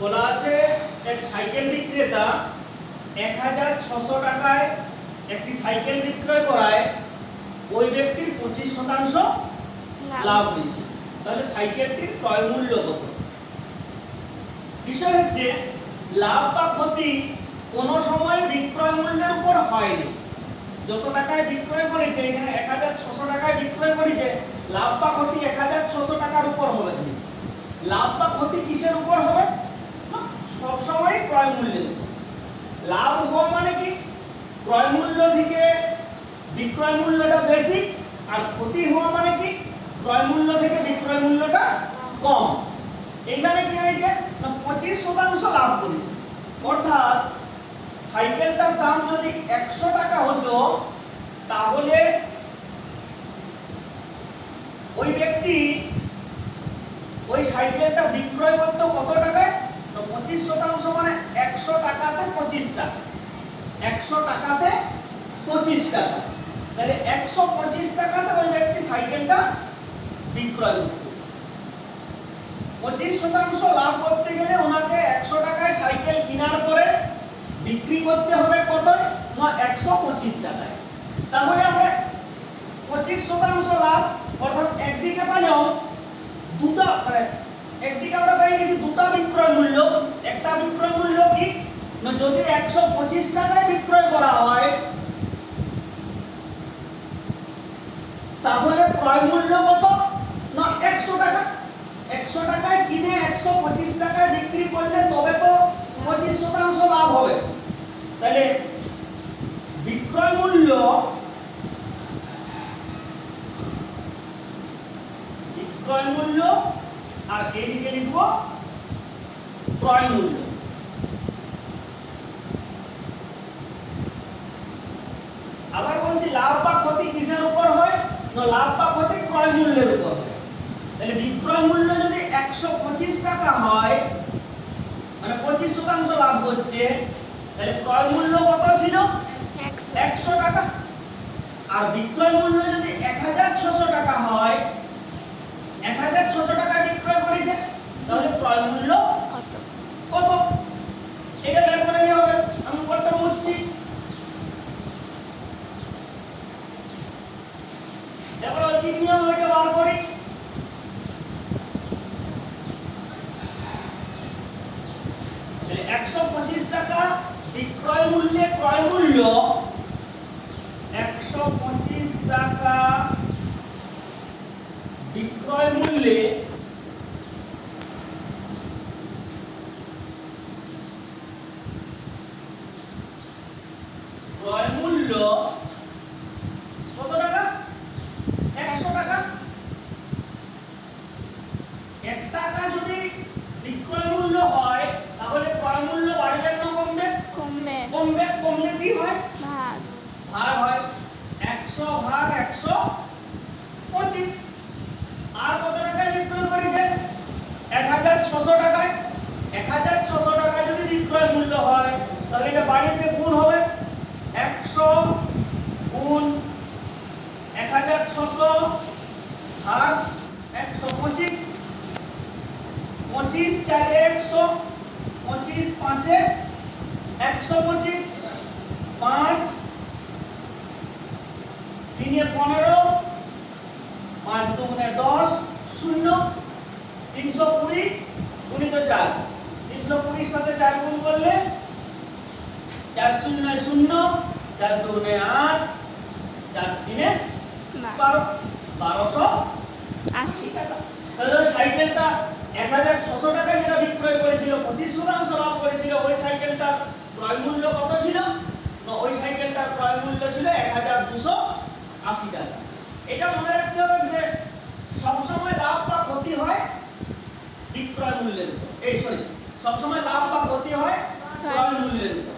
বলা আছে এক সাইকেল বিক্রেতা এক হাজার ছশো টাকায় একটি সাইকেল বিক্রয় করায় ওই ব্যক্তির পঁচিশ শতাংশ লাভ হয়েছে। তাহলে সাইকেলটির ক্রয় মূল্য কত? বিষয় হচ্ছে লাভ বা ক্ষতি কোনো সময় বিক্রয় মূল্যের উপর হয়নি। যত টাকায় বিক্রয় করেছে এখানে এক হাজার ছশো টাকায় বিক্রয় করেছে লাভ বা ক্ষতি এক হাজার ছশো টাকার উপর হবে। লাভ বা ক্ষতি কিসের উপর হবে? সবসময় ক্রয় মূল্যের লাভ হওয়া মানে কি? ক্রয় মূল্য থেকে বিক্রয় মূল্যটা বেশি, আর ক্ষতি হওয়া মানে কি? ক্রয় মূল্য থেকে বিক্রয় মূল্যটা কম। এখানে কি হয়েছে? না, পঁচিশ শতাংশ লাভ করেছে। অর্থাৎ সাইকেলটার দাম যদি একশো টাকা হতো, তাহলে ওই ব্যক্তি ওই সাইকেলটা বিক্রয় করতো কত টাকায় তো পঁচিশ শতাংশ মানে একশো টাকাতে পঁচিশ টাকা একশো টাকাতে পঁচিশ টাকা তাহলে একশো পঁচিশ টাকাতে ওই ব্যক্তি সাইকেলটা বিক্রয় করত পঁচিশ শতাংশ লাভ করতে গেলে ওনাকে একশো টাকায় সাইকেল কেনার পরে বিক্রি করতে হবে কত না, একশো পঁচিশ টাকায়। তাহলে আমরা পঁচিশ শতাংশ লাভ, অর্থাৎ একদিকে পাইলাম দুটা মানে একদিকে আমরা পেয়ে গেছি দুটা বিক্রয় মূল্য একটা বিক্রয় মূল্য কি না যদি একশো পঁচিশ টাকায় বিক্রয় করা হয়, তাহলে ক্রয় মূল্য কত? না, একশো টাকা। একশো টাকায় কিনে একশো পঁচিশ টাকায় বিক্রি করলে তবে তো পঁচিশ শতাংশ লাভ হবে। তাহলে বিক্রয় মূল্য বিক্রয় মূল্য আর এইদিকে লিখব? ক্রয় মূল্য আবার বলছি লাভ বা ক্ষতি কিসের উপর হয় না লাভ বা ক্ষতি ক্রয় মূল্যের উপর। তাহলে বিক্রয় মূল্য যদি একশো পঁচিশ টাকা হয় মানে পঁচিশ শতাংশ লাভ করছে তাহলে ক্রয় মূল্য কত ছিল? একশো টাকা। আর বিক্রয় মূল্য যদি এক হাজার ছশো টাকা হয় এক হাজার ছশো টাকা বিক্রয় করেছে তাহলে ক্রয় মূল্য কত কত এটা বের করে নিয়ে হবে আমি করতে বুঝছি এবার ওই কি নিয়ম ওইটা বার করি। একশো পঁচিশ টাকা বিক্রয় মূল্যে ক্রয় মূল্য, একশো পঁচিশ টাকা বিক্রয় মূল্যে ক্রয় মূল্য কত টাকা একশো টাকা এক টাকা যদি বিক্রয় মূল্য হয় তাহলে ক্রয় মূল্য বাড়বে না কমবে কমবে কমবে কমলে কি হয় ভাগ ভাগ হয় একশো ভাগ একশো পঁচিশ আর কত টাকায় বিক্রয় করেছে এক হাজার ছশো টাকায় এক হাজার ছশো টাকায় যদি বিক্রয় মূল্য হয় তাহলে এটা বাড়িতে গুণ হবে একশো গুণ এক হাজার ছশো ভাগ একশো পঁচিশ। পঁচিশ চারে একশো, পঁচিশ পাঁচে একশো পঁচিশ। পাঁচ তিনে পনেরো, পাঁচ দুগুণে দশ শূন্য, তিনশো কুড়ি কুড়ি তো চার। তিনশো কুড়ির সাথে চার গুণ করলে চার শূন্য শূন্য চার দুগুণে আট চার তিনে বারো বারোশো আশি টাকা। তাহলে সাইকেলটা এক হাজার ছশো টাকা যেটা বিক্রয় করেছিল পঁচিশ শতাংশ লাভ করেছিল ওই সাইকেলটার ক্রয় মূল্য কত ছিল? না ওই সাইকেলটার ক্রয় মূল্য ছিল এক হাজার দুশো আশি টাকা। এটা মনে রাখতে হবে যে সবসময় লাভ বা ক্ষতি হয় বিক্রয় মূল্যের উপর। এই সরি সবসময় লাভ বা ক্ষতি হয় ক্রয় মূল্যের উপর।